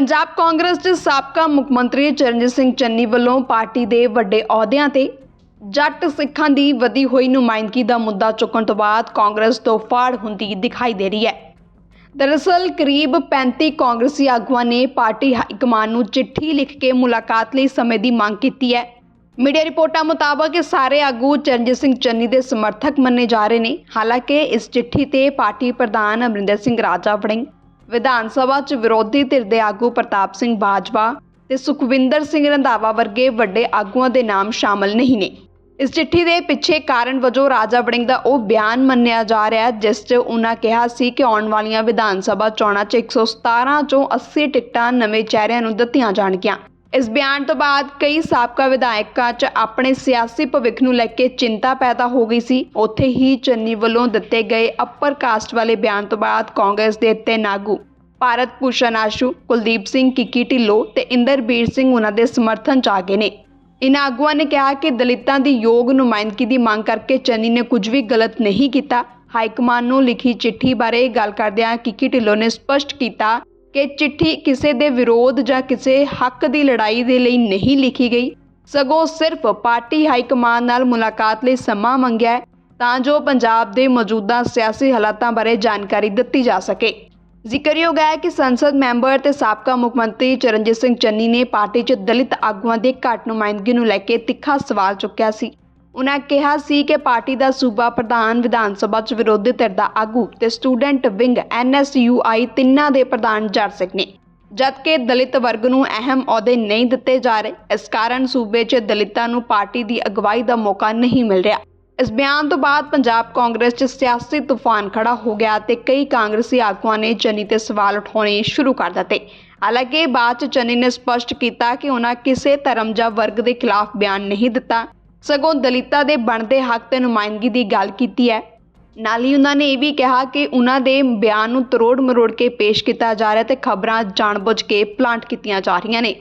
ਪੰਜਾਬ ਕਾਂਗਰਸ ਦੇ ਸਾਬਕਾ ਮੁੱਖ ਮੰਤਰੀ ਚਰਨਜੀਤ ਸਿੰਘ ਚੰਨੀ ਵੱਲੋਂ ਪਾਰਟੀ ਦੇ ਵੱਡੇ ਅਹੁਦਿਆਂ ਤੇ ਜੱਟ ਸਿੱਖਾਂ ਦੀ ਵਧੀ ਹੋਈ ਨੁਮਾਇੰਦਗੀ ਦਾ ਮੁੱਦਾ ਚੁੱਕਣ ਤੋਂ ਬਾਅਦ ਕਾਂਗਰਸ ਤੋਂ ਫਾੜ ਹੁੰਦੀ ਦਿਖਾਈ ਦੇ ਰਹੀ ਹੈ। ਦਰਅਸਲ, ਕਰੀਬ 35 ਕਾਂਗਰਸੀ ਆਗੂਆਂ ਨੇ ਪਾਰਟੀ ਹਾਈ ਕਮਾਨ ਨੂੰ ਚਿੱਠੀ ਲਿਖ ਕੇ ਮੁਲਾਕਾਤ ਲਈ ਸਮੇਂ ਦੀ ਮੰਗ ਕੀਤੀ ਹੈ। ਮੀਡੀਆ ਰਿਪੋਰਟਾਂ ਮੁਤਾਬਕ ਇਹ ਸਾਰੇ ਆਗੂ ਚਰਨਜੀਤ ਸਿੰਘ ਚੰਨੀ ਦੇ ਸਮਰਥਕ ਮੰਨੇ ਜਾ ਰਹੇ ਨੇ। ਹਾਲਾਂਕਿ, ਇਸ ਚਿੱਠੀ ਤੇ ਪਾਰਟੀ ਪ੍ਰਧਾਨ ਅਮਰਿੰਦਰ ਸਿੰਘ ਰਾਜਾ ਵੜਿੰਗ ਵਿਧਾਨ ਸਭਾ 'ਚ ਵਿਰੋਧੀ ਧਿਰ ਦੇ ਆਗੂ ਪ੍ਰਤਾਪ ਸਿੰਘ ਬਾਜਵਾ ਤੇ ਸੁਖਵਿੰਦਰ ਸਿੰਘ ਰੰਧਾਵਾ ਵਰਗੇ ਵੱਡੇ ਆਗੂਆਂ ਦੇ ਨਾਮ ਸ਼ਾਮਲ ਨਹੀਂ ਨੇ। ਇਸ ਚਿੱਠੀ ਦੇ ਪਿੱਛੇ ਕਾਰਨ ਵਜੋਂ ਰਾਜਾ ਵੜਿੰਗ ਦਾ ਉਹ ਬਿਆਨ ਮੰਨਿਆ ਜਾ ਰਿਹਾ ਹੈ, ਜਿਸ 'ਚ ਉਹਨਾਂ ਕਿਹਾ ਸੀ ਕਿ ਆਉਣ ਵਾਲੀਆਂ ਵਿਧਾਨ ਸਭਾ ਚੋਣਾਂ 'ਚ 117 ਚੋਂ 80 ਟਿਕਟਾਂ ਨਵੇਂ ਚਿਹਰਿਆਂ ਨੂੰ ਦਿੱਤੀਆਂ ਜਾਣਗੀਆਂ। ਇਸ ਬਿਆਨ ਤੋਂ ਬਾਅਦ ਕਈ ਸਾਬਕਾ ਵਿਧਾਇਕਾਂ 'ਚ ਆਪਣੇ ਸਿਆਸੀ ਭਵਿੱਖ ਨੂੰ ਲੈ ਕੇ ਚਿੰਤਾ ਪੈਦਾ ਹੋ ਗਈ ਸੀ। ਉੱਥੇ ਹੀ ਚੰਨੀ ਵੱਲੋਂ ਦਿੱਤੇ ਗਏ ਅੱਪਰ ਕਾਸਟ ਵਾਲੇ ਬਿਆਨ ਤੋਂ ਬਾਅਦ ਕਾਂਗਰਸ ਦੇ ਤਿੰਨ ਆਗੂ ਭਾਰਤ ਭੂਸ਼ਣ ਆਸ਼ੂ, ਕੁਲਦੀਪ ਸਿੰਘ, ਕਿੱਕੀ ਢਿੱਲੋਂ ਤੇ ਇੰਦਰਬੀਰ ਸਿੰਘ ਉਹਨਾਂ ਦੇ ਸਮਰਥਨ 'ਚ ਆ ਗਏ ਨੇ। ਇਨ੍ਹਾਂ ਆਗੂਆਂ ਨੇ ਕਿਹਾ ਕਿ ਦਲਿਤਾਂ ਦੀ ਯੋਗ ਨੁਮਾਇੰਦਗੀ ਦੀ ਮੰਗ ਕਰਕੇ ਚੰਨੀ ਨੇ ਕੁਝ ਵੀ ਗਲਤ ਨਹੀਂ ਕੀਤਾ। ਹਾਈਕਮਾਨ ਨੂੰ ਲਿਖੀ ਚਿੱਠੀ ਬਾਰੇ ਗੱਲ ਕਰਦਿਆਂ ਕਿੱਕੀ ਢਿੱਲੋਂ ਨੇ ਸਪਸ਼ਟ ਕੀਤਾ ਕਿ ਚਿੱਠੀ ਕਿਸੇ ਦੇ ਵਿਰੋਧ ਜਾਂ ਕਿਸੇ ਹੱਕ ਦੀ ਲੜਾਈ ਦੇ ਲਈ ਨਹੀਂ ਲਿਖੀ ਗਈ। ਸਗੋਂ ਸਿਰਫ ਪਾਰਟੀ ਹਾਈ ਕਮਾਨ ਨਾਲ ਮੁਲਾਕਾਤ ਲਈ ਸਮਾਂ ਮੰਗਿਆ ਤਾਂ ਜੋ ਪੰਜਾਬ ਦੇ ਮੌਜੂਦਾ ਸਿਆਸੀ ਹਾਲਾਤਾਂ ਬਾਰੇ ਜਾਣਕਾਰੀ ਦਿੱਤੀ ਜਾ ਸਕੇ। ਜ਼ਿਕਰਯੋਗ ਹੈ ਕਿ ਸੰਸਦ ਮੈਂਬਰ ਤੇ ਸਾਬਕਾ ਮੁੱਖ ਮੰਤਰੀ ਚਰਨਜੀਤ ਸਿੰਘ ਚੰਨੀ ਨੇ ਪਾਰਟੀ 'ਚ ਦਲਿਤ ਆਗੂਆਂ ਦੇ ਘੱਟ ਨੁਮਾਇੰਦਗੀ ਨੂੰ ਲੈ ਕੇ ਤਿੱਖਾ ਸਵਾਲ ਚੁੱਕਿਆ ਸੀ। ਉਨ੍ਹਾਂ ਕਿਹਾ ਸੀ ਕਿ ਪਾਰਟੀ ਦਾ ਸੂਬਾ ਪ੍ਰਧਾਨ ਵਿਧਾਨ ਸਭਾ 'ਚ ਵਿਰੋਧੀ ਧਿਰ ਦਾ ਆਗੂ ਤੇ ਸਟੂਡੈਂਟ ਵਿੰਗ ਐਨਐਸਯੂਆਈ ਤਿੰਨਾਂ ਦੇ ਪ੍ਰਧਾਨ ਜੜ ਸਿੰਘ ਨੇ। ਜਦਕਿ ਦਲਿਤ ਵਰਗ ਨੂੰ ਅਹਿਮ ਅਹੁਦੇ ਨਹੀਂ ਦਿੱਤੇ ਜਾ ਰਹੇ, ਇਸ ਕਾਰਨ ਸੂਬੇ 'ਚ ਦਲਿਤਾਂ ਨੂੰ ਪਾਰਟੀ ਦੀ ਅਗਵਾਈ ਦਾ ਮੌਕਾ ਨਹੀਂ ਮਿਲ ਰਿਹਾ। ਇਸ ਬਿਆਨ ਤੋਂ ਬਾਅਦ ਪੰਜਾਬ ਕਾਂਗਰਸ 'ਚ ਸਿਆਸੀ ਤੂਫਾਨ ਖੜਾ ਹੋ ਗਿਆ ਤੇ ਕਈ ਕਾਂਗਰਸੀ ਆਗੂਆਂ ਨੇ ਚੰਨੀ ਤੇ ਸਵਾਲ ਉਠਾਉਣੇ ਸ਼ੁਰੂ ਕਰ ਦਿੱਤੇ। ਹਾਲਾਂਕਿ ਬਾਅਦ 'ਚ ਚੰਨੀ ਨੇ ਸਪਸ਼ਟ ਕੀਤਾ ਕਿ ਉਹਨਾਂ ਕਿਸੇ ਧਰਮ ਜਾਂ ਵਰਗ ਦੇ ਖਿਲਾਫ ਬਿਆਨ ਨਹੀਂ ਦਿੱਤਾ। ਸਗੋਂ ਦਲਿਤਾਂ ਦੇ ਬਣਦੇ ਹੱਕ ਤੇ ਨੁਮਾਇੰਦਗੀ ਦੀ ਗੱਲ ਕੀਤੀ ਹੈ। ਨਾਲ ਹੀ ਉਹਨਾਂ ਨੇ ਇਹ ਵੀ ਕਿਹਾ ਕਿ ਉਹਨਾਂ ਦੇ ਬਿਆਨ ਨੂੰ ਤਰੋੜ ਮਰੋੜ ਕੇ ਪੇਸ਼ ਕੀਤਾ ਜਾ ਰਿਹਾ ਤੇ ਖਬਰਾਂ ਜਾਣਬੁੱਝ ਕੇ ਪਲਾਂਟ ਕੀਤੀਆਂ ਜਾ ਰਹੀਆਂ ਨੇ।